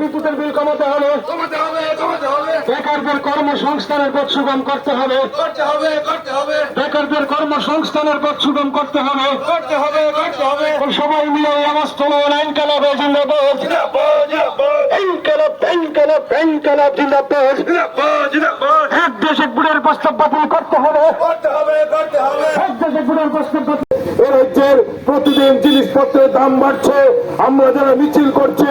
বিদ্যুতের বিল কমাতে হবে। বেকারদের কর্মসংস্থানের পথ সুগম করতে হবে। করতে হবে করতে হবে। বেকারদের কর্মসংস্থানের পথ সুগম করতে হবে। করতে হবে করতে হবে। সবাই মিলে এই আওয়াজ তুলুন ইনকালাবে জিন্দাবাদ। জিন্দাবাদ জিন্দাবাদ। ইনকালাব ইনকালাব ইনকালাব জিন্দাবাদ। জিন্দাবাদ জিন্দাবাদ। এক দেশ এক প্রস্তাব বাতিল করতে হবে। করতে হবে করতে হবে। এক দেশ এক প্রস্তাব রাজ্যের প্রতিদিন জিনিসপত্রের দাম বাড়ছে। আমরা যারা মিছিল করছে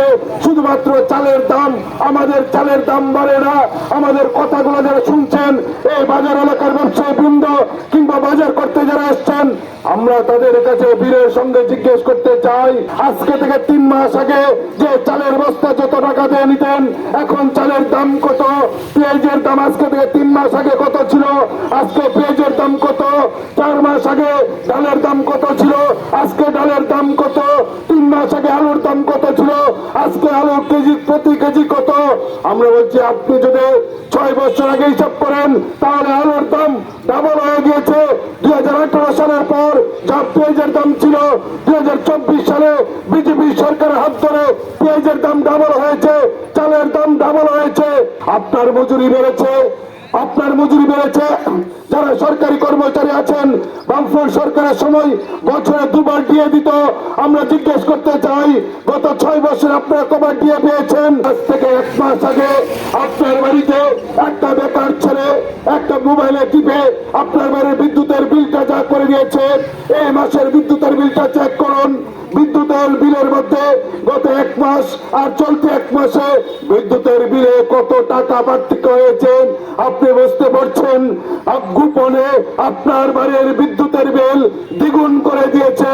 শুধুমাত্র চালের দাম, আমাদের চালের দাম বাড়ে না। আমাদের কথাগুলো যারা শুনছেন, এই বাজার এলাকার ব্যবসায়ী বৃন্দ কিংবা বাজার করতে যারা আসছেন, আমরা তাদের কাছে বীরের সঙ্গে জিজ্ঞেস করতে চাই। আজকে থেকে তিন মাস আগে যে চালের বস্তা যত টাকা দিয়ে নিতেন, এখন চালের দাম কত? পেঁয়াজের দাম আজকে থেকে তিন মাস আগে কত ছিল? আজকে পেঁয়াজের দাম কত? চার মাস আগে ডালের দাম কত ছিল আজকে ডালের দাম কত তিন মাস আগে আলুর দাম কত ছিল আজকে আলু কেজি, প্রতি কেজি কত? আমরা বলছি, আপনি যদি ছয় বছর আগে হিসাব করেন, তাহলে আলুর দাম ডাবল হয়ে গিয়েছে। দুই হাজার আঠারো সালের পর যা পেঁয়াজের দাম ছিল, দুই হাজার চব্বিশ সালে বিজেপি সরকারের হাত ধরে পেঁয়াজের দাম ডাবল হয়েছে, চালের দাম ডাবল হয়েছে। আপনার মজুরি বেড়েছে। আপনার মজুরি বেড়েছে, যারা সরকারি কর্মচারী আছেন, বামফ্রন্ট সরকারের সময় বছরে দুবার দিয়ে দিত। আমরা জিজ্ঞেস করতে চাই, গত ছয় বছর আপনারা কবার দিয়ে পেয়েছেন? আজ থেকে এক মাস আগে আপনার বাড়িতে একটা বেকার ছেলে একটা মোবাইলে টিপে আপনার বাড়ির বিদ্যুতের বিলটা যা করে দিয়েছে, এই মাসের বিদ্যুতের বিলটা চেক করুন। বিদ্যুতের বিলের মধ্যে গত এক মাস আর চলতি এক মাসে বিদ্যুতের বিলে কত টাকা পার্থক্য হয়েছে? আপনি বুঝতে পারছেন গোপনে আপনার বাড়ির বিদ্যুতের বিল দ্বিগুণ করে দিয়েছে।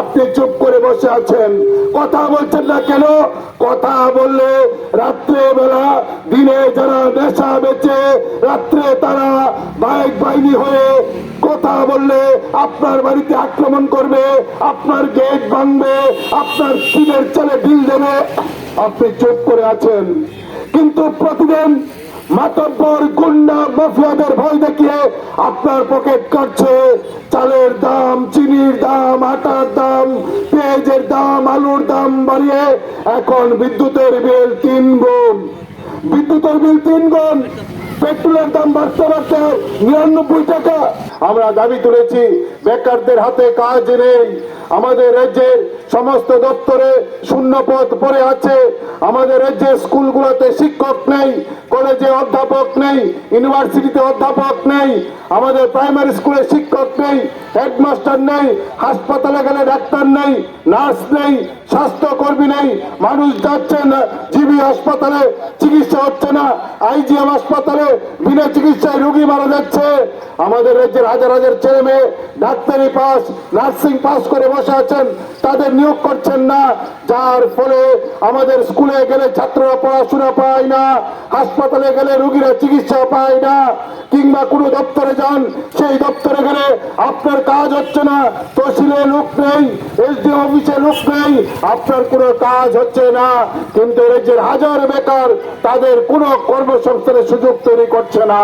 আপনি চুপ করে বসে আছেন। কথা বলছেন না কেন? কথা বললে রাত্রে বেলা দিনে যারা নেশা বেচে, রাত্রে তারা বাইক বাহিনী হয়ে কথা বললে আপনার বাড়িতে আক্রমণ করবে, আপনার গেট ভাঙবে, আপনার টিনের চালে বিল দেবে। আপনি চুপ করে আছেন। কিন্তু প্রতিদিন মাতব্বর গুন্ডা মাফিয়াদের ভয় দেখিয়ে আপনার পকেট কাটছে। চালের দাম, চিনির দাম, আটার দাম, পেঁয়াজের দাম, আলুর দাম বাড়িয়ে এখন বিদ্যুতের বিল তিন গুণ। বিদ্যুতের বিল তিন গুণ, পেট্রোলের দাম বাড়তে বাড়তে নিরানব্বই টাকা। আমরা দাবি তুলেছি, বেকারদের হাতে কাজ নেই। আমাদের রাজ্যের সমস্ত দপ্তরে শূন্য পদ পড়ে আছে। আমাদের রাজ্যের স্কুলগুলোতে শিক্ষক নেই। কলেজে অধ্যাপক নেই, ইউনিভার্সিটিতে অধ্যাপক নেই, আমাদের প্রাইমারি স্কুলে শিক্ষক নেই, হেডমাস্টার নেই, হাসপাতালে গেলে ডাক্তার নেই, নার্স নেই, স্বাস্থ্যকর্মী নেই, মানুষ যাচ্ছে না, জিবি হাসপাতালে চিকিৎসা হচ্ছে না, আইজিএম হাসপাতালে বিনা চিকিৎসায় রোগী মারা যাচ্ছে। আমাদের রাজ্যের হাজার হাজার ছেলে মেয়ে ডাক্তারি পাস, নার্সিং পাস করে বসে আছেন, তাদের নিয়োগ করছেন না, যার ফলে আমাদের স্কুলে গেলে ছাত্ররা পড়াশোনা পায় না, হাসপাতালে গেলে রোগীরা চিকিৎসা পায় না, কিংবা কোনো দপ্তরে যান, সেই দপ্তরে গেলে আপনার কাজ হচ্ছে না, তহসিলে লোক নেই, এসডি অফিসে লোক নেই, আপনার কোনো কাজ হচ্ছে না। কিন্তু রাজ্যের হাজার বেকার তাদের কোনো কর্মসংস্থানের সুযোগ তৈরি করছে না।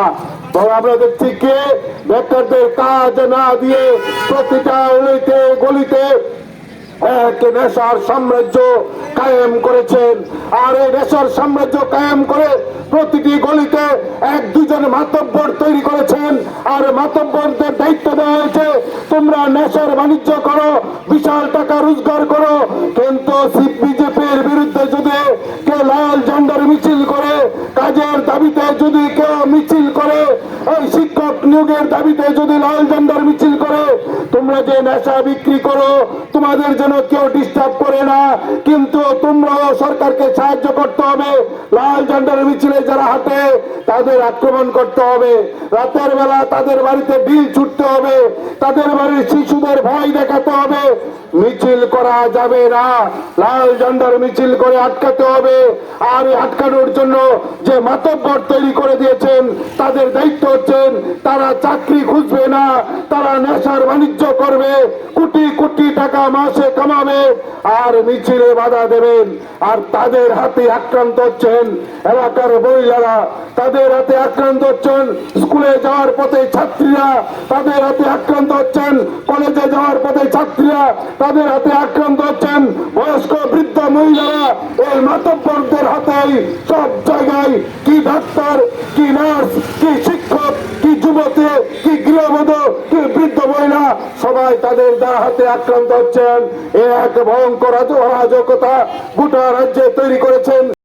তো আমরা দেখছি কে? বেকারদের কাজ না দিয়ে প্রতিটা অলিতে, গলিতে সাম্রাজ্য কায়েম করেছেন। আর এই নেশার সাম্রাজ্য কায়েম করে প্রতিটি গলিতে এক দুজন মাতব্বর তৈরি করেছেন আর মাতব্বরদের দায়িত্ব দেওয়া হয়েছে, তোমরা নেশার বাণিজ্য করো, বিশাল টাকা রোজগার করো। কিন্তু বিজেপির বিরুদ্ধে যদি কেউ লাল ঝান্ডার মিছিল করে, কাজের দাবিতে যদি কেউ মিছিল নিয়োগের দাবিতে যদি লাল ঝান্ডার মিছিল করে, তোমরা যে নেশা বিক্রি করো, তোমাদের যেন কেউ ডিস্টার্ব করে না। কিন্তু তোমরাও সরকারকে সাহায্য করতে হবে। লাল ঝান্ডার মিছিলে যারা হাঁটে, তাদের আক্রমণ করতে হবে। রাতের বেলা তাদের বাড়িতে বিল ছুটতে হবে। তাদের বাড়ির শিশুদের ভয় দেখাতে হবে। মিছিল করা যাবে না। লাল ঝান্ডার মিছিল করে আটকাতে হবে। আর আটকানোর জন্য যে মাতব্বর তৈরি করে দিয়েছেন, তাদের দায়িত্ব হচ্ছেন, তারা চাকরি খুঁজবে না, তারা নেশার বাণিজ্য করবে, কোটি কোটি টাকা মাসে কামাবে আর মিছিলে বাধা দেবেন। আর তাদের হাতে আক্রান্ত হচ্ছেন এলাকার মহিলারা। তাদের হাতে আক্রান্ত হচ্ছেন স্কুলে যাওয়ার পথে ছাত্রীরা। তাদের হাতে আক্রান্ত হচ্ছেন কলেজে যাওয়ার পথে ছাত্রীরা। তাদের হাতে আক্রান্ত হচ্ছেন বয়স্ক বৃদ্ধ মহিলারা। এই মাতব্বরদের হাতেই সব জায়গায় কি ডাক্তার, কি নার্স, কি শিক্ষক কি যুবতী, কি গৃহবধ, কি বৃদ্ধ মহিলা, সবাই তাদের দা হাতে আক্রান্ত হচ্ছেন। এ এক ভয়ঙ্কর অরাজকতা গোটা রাজ্যে তৈরি করেছেন।